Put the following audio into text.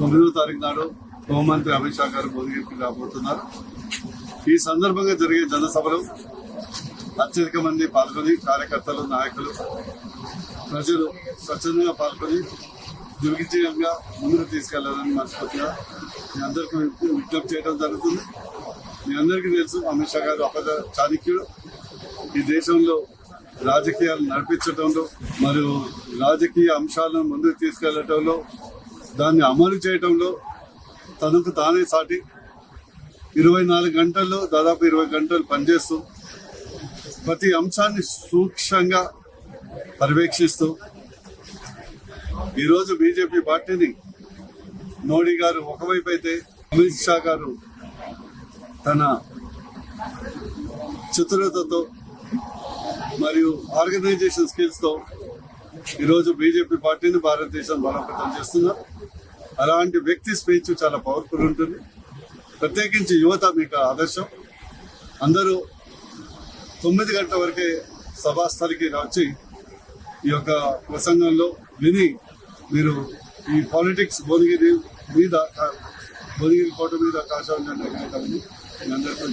తొమ్మిదో తారీఖు నాడు హోంమంత్రి అమిత్ షా గారు భువనగిరికి రాబోతున్నారు ఈ సందర్భంగా జరిగే జనసభలో అత్యధిక మంది పాల్గొని కార్యకర్తలు నాయకులు ప్రజలు స్వచ్ఛందంగా పాల్గొని దుర్విజయంగా ముందుకు తీసుకెళ్ళాలని మనస్ఫూర్తిగా మీ అందరికీ విజ్ఞప్తి చేయడం జరుగుతుంది. మీ అందరికీ తెలుసు అమిత్ షా గారు ఒక చాణక్యుడు. ఈ దేశంలో రాజకీయాలు నడిపించడంలో మరియు రాజకీయ అంశాలను ముందుకు తీసుకెళ్ళటంలో దాన్ని అమలు చేయడంలో తనకు తానే సాటి. ఇరవై నాలుగు గంటల్లో దాదాపు ఇరవై గంటలు పనిచేస్తూ ప్రతి అంశాన్ని సూక్ష్మంగా పర్యవేక్షిస్తూ ఈరోజు బీజేపీ పార్టీని మోడీ గారు ఒకవైపు అయితే అమిత్ షా గారు తన చతురతతో మరియు ఆర్గనైజేషన్ స్కిల్స్తో ఈరోజు బీజేపీ పార్టీని భారతదేశం బలోపేతం చేస్తున్నారు. అలాంటి వ్యక్తి స్పీచ్ చాలా పవర్ఫుల్ ఉంటుంది. ప్రత్యేకించి యువత మీకు ఆదర్శం. అందరూ తొమ్మిది గంటల వరకే సభాస్థలికి వచ్చి ఈ యొక్క ప్రసంగంలో విని మీరు ఈ పాలిటిక్స్ భువనగిరి మీద భువనగిరి కోట మీద కాశాలని మీ అందరికీ